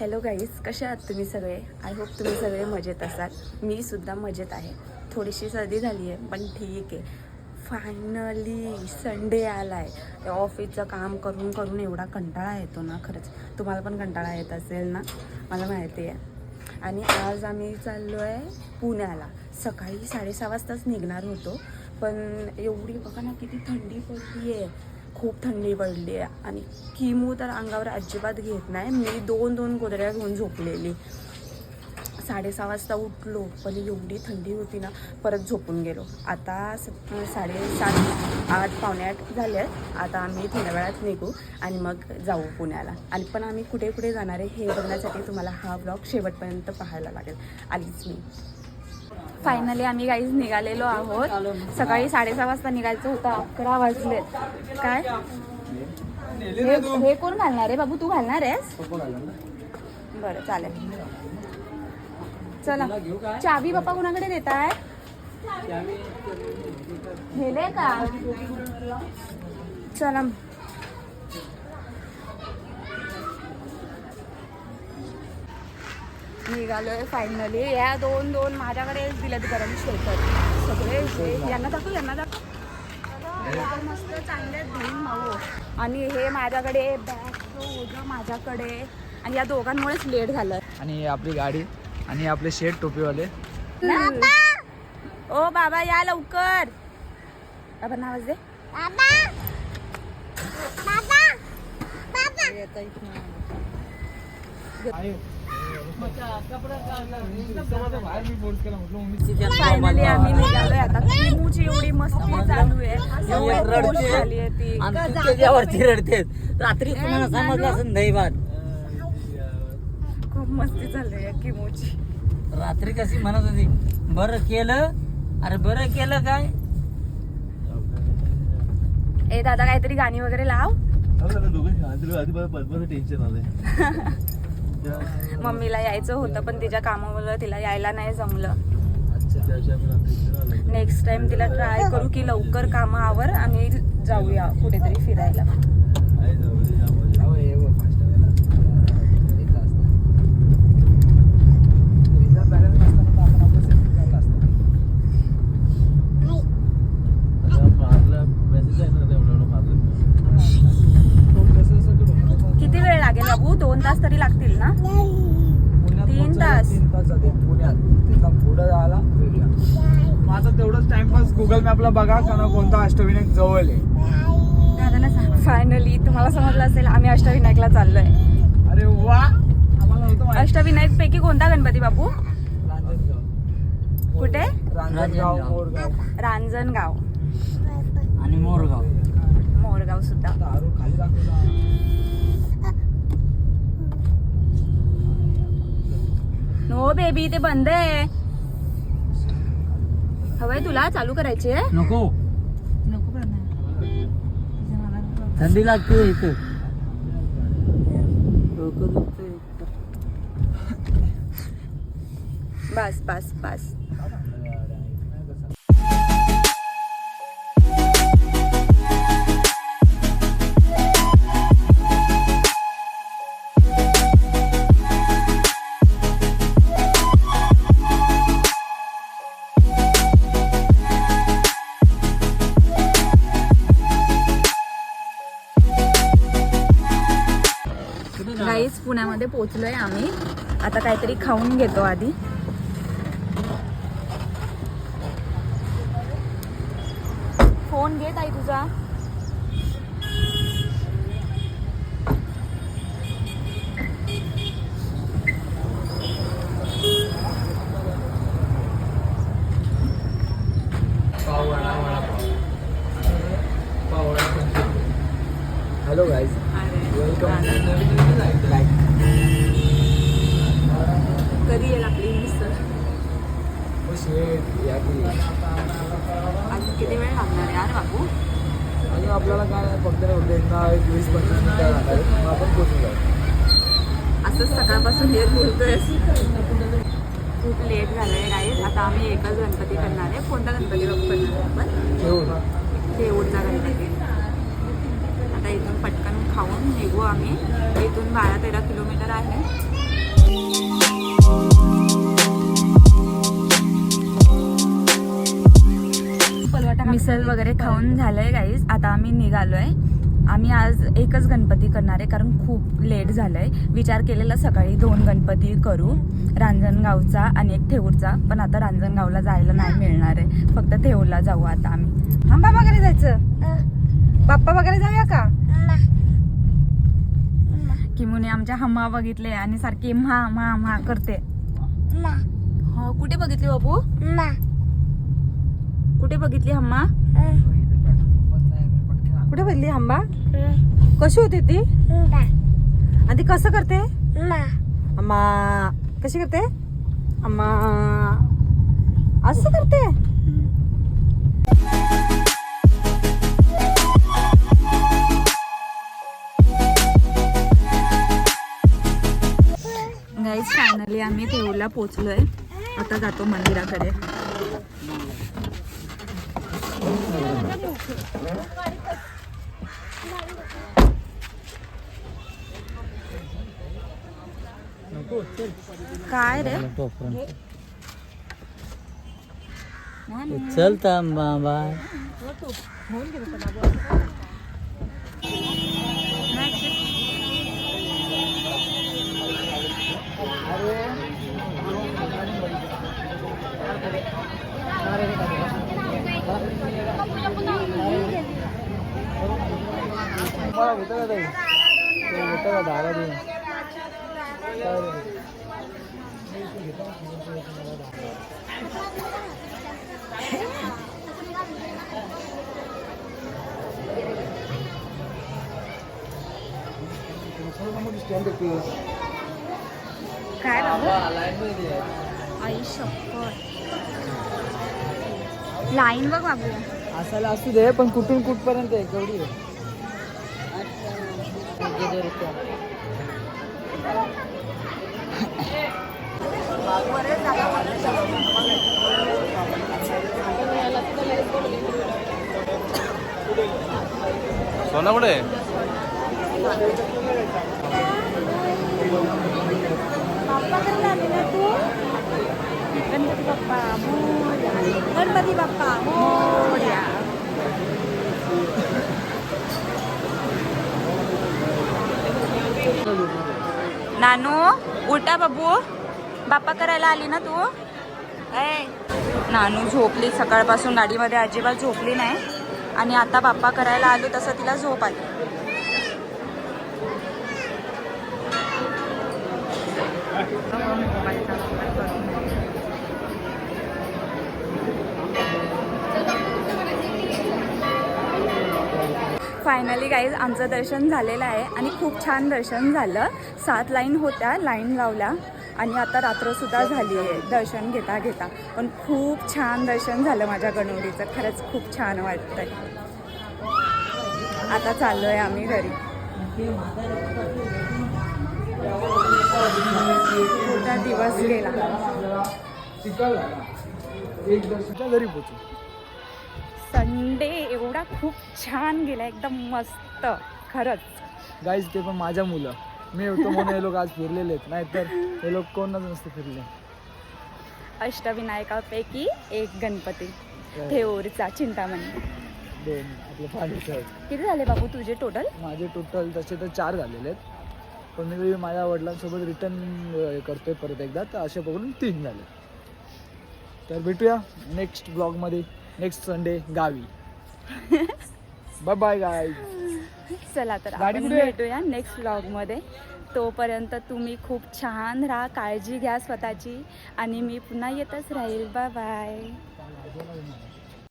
Hello guys कसे आहात तुम्ही सगळे? आय होप तुम्ही सगळे मजेत असाल. मी सुद्धा मजेत आहे. थोडीशी सर्दी झाली आहे पण ठीक आहे. फायनली संडे आला आहे ऑफिसचं काम करून करून एवढा कंटाळा येतो ना खरंच. तुम्हाला पण कंटाळा येत असेल ना? मला माहिती आहे. आणि आज आम्ही चाललो आहे पुण्याला. सकाळी साडेसहा वाजताच निघणार होतो. पण एवढी बघा ना किती थंडी पडली आहे खूप थंडी पडली आहे. आणि किमू तर अंगावर अजिबात घेत नाही. मी दोन दोन गोदऱ्या घेऊन झोपलेली. साडेसहा वाजता उठलो पण एवढी थंडी होती ना परत झोपून गेलो. आता साडेसात आठ पावणे आठ झाले आहेत. आता आम्ही थोड्या वेळात निघू आणि मग जाऊ पुण्याला. आणि पण आम्ही कुठे कुठे जाणार आहे हे बघण्यासाठी तुम्हाला हा ब्लॉग शेवटपर्यंत पाहायला लागेल. आलीच मी. फायनली आम्ही काहीच निघालेलो आहोत. सकाळी साडेसहा वाजता निघायचं होतं अकरा वाजलेत काय? हे हे कोण घालणार आहे? बाबू तू घालणार आहेस? बरं चालेल. चला. चावी बाप्पा कोणाकडे देत आहे गेले का? चला. निघालोय फायनली या दोन दोन माझ्याकडे दिलेत गरम स्वेटर सगळे हे- यांना दाखव यांना दाखव. हे मस्त चांगले भाऊ आणि हे माझ्याकडे बॅग ओझं माझ्याकडे. आणि या दोघांमुळेच लेट झालं. आणि आपली गाडी आणि आपले शेट टोपीवाले. ओ बाबा या लवकर. बाबा आवाज दे फायनली आम्ही निघालोय आता. किमूची एवढी मस्ती चालू आहे. झाली आहे ती. त्याच्यावरती रडते. रात्री तुम्हाला समजलं असं नाही बात. खूप मस्ती चालली आहे किमूची. रात्री कशी म्हणत होती बरं केलं. अरे बरं केलं काय? ए दादा काहीतरी गाणी वगैरे लाव. टेन्शन आलंय. मम्मीला यायचं होतं पण तिच्या कामामुळे तिला यायला नाही जमलं. नेक्स्ट टाइम तिला ट्राय करू की लवकर कामावर आणि जाऊया कुठेतरी फिरायला किती वेळ लागेल बाबू दोन तास तरी लागतील ना? तीन तास. पुढं जायला माझा तेवढंच टाइमपास गुगल मॅपला बघा कारण कोणता अष्टविनायक जवळ आहे. दादाला सांग. फायनली तुम्हाला समजलं असेल आम्ही अष्टविनायकला चाललोय. अरे वा! आम्हाला होतं माहिती. अष्टविनायक पैकी कोणता गणपती रांजणगाव. कुठे? रांजणगाव मोरगाव. रांजणगाव. आणि मोरगाव. मोरगाव सुद्धा दारू खाली दाखवला बेबी ते बंद आहे. हवंय तुला? चालू करायची आहे? नको. थंडी लागते इथं. बस बस बस. गाईच पुण्यामध्ये पोचलोय आम्ही. आता काहीतरी खाऊन घेतो आधी. फोन घे ताई तुझा. हॅलो गाईज वेलकम कधी येईल आपली मिसळ? अजून किती वेळ लागणार यार बाबू? आणि आपल्याला काय फक्त त्यांना एक वीस पंचवीस मिनिटं लागणार आहेत. मग आपण पोचून जाऊ. असंच सकाळपासून हेच बोलतोय. खूप लेट झालंय गाईज आता आम्ही एकच गणपती करणार आहे. कोणता गणपती करणार आहे आपण? देऊळचा गणपती. आता इथून पटकन खाऊन निघू आम्ही. बारा तेरा किलोमीटर आहे. मिसळ वगैरे खाऊन झालंय गाईज आता आम्ही निघालोय. आम्ही आज एकच गणपती करणार आहे कारण खूप लेट झालं आहे विचार केलेला सकाळी दोन गणपती करू. रांजणगावचा आणि एक ठेऊरचा. पण आता रांजणगावला जायला नाही मिळणार आहे. फक्त ठेऊरला जाऊ आता आम्ही. थांबा वगैरे जायचं. बाप्पा वगैरे जाऊया का? किमुने आमच्या हम्मा बघितले आणि सारखी म्हा म्हा म्हा करते. हो कुठे बघितली बाबू कुठे बघितली हम्मा? कुठे बदली हंबा कशी होती ती? आणि ती कसं करते? अम्मा कशी करते? अम्मा असं करते? फायनली आम्ही थेऊरला पोचलोय. आता जातो मंदिराकडे. काय रे? चलता बाबा मला घेतं का ताई? ते घेतं का देऊन? काय रे? काय बाबू आई शपथ. लाईन बघ बाबू. असायला असू दे पण कुठून कुठपर्यंत आहे? केवढी आहे? सोना कुठे आहे? गणपती बाप्पा मोरया गणपती बाप्पा मोरया नानू उलटा बाबू. बाप्पा करायला आली ना तू? नानू झोपली. सकाळपासून गाडीमध्ये अजिबात झोपली नाही. आणि आता बाप्पा करायला आलो तसं तिला झोप आली. फायनली गाईज आमचं दर्शन झालेलं आहे आणि खूप छान दर्शन झालं. सात लाईन होत्या लाईन लावल्या आणि आता रात्रसुद्धा झाली आहे दर्शन घेता घेता पण खूप छान दर्शन झालं माझ्या गणवडीचं खरंच खूप छान वाटतंय. आता चाललो आहे आम्ही घरी. दिवस गेला. घरी पोचू संडे एवढा खूप छान गेला एकदम मस्त. खरंच. गाईज ते पण माझ्या मुलं. मी होतो म्हणून हे लोक आज फिरलेले आहेत नाहीतर हे लोक कोणच नसते फिरले. अष्टविनायकापैकी एक गणपती. थेऊरचा चिंतामणी. दोन आपले आहेत किती झाले बाबू तुझे टोटल माझे टोटल तसे तर चार झालेले आहेत. पण मी माझ्या वडिलांसोबत रिटर्न करतोय परत एकदा. तर असे बघून तीन झाले. तर भेटूया नेक्स्ट ब्लॉगमध्ये नेक्स्ट संडे गावी. बाय बाय गाय चला तर गाडी आपण कुठे? भेटूया नेक्स्ट व्लॉगमध्ये तोपर्यंत तुम्ही खूप छान राहा काळजी घ्या स्वतःची. आणि मी पुन्हा येतच राहील. Bye bye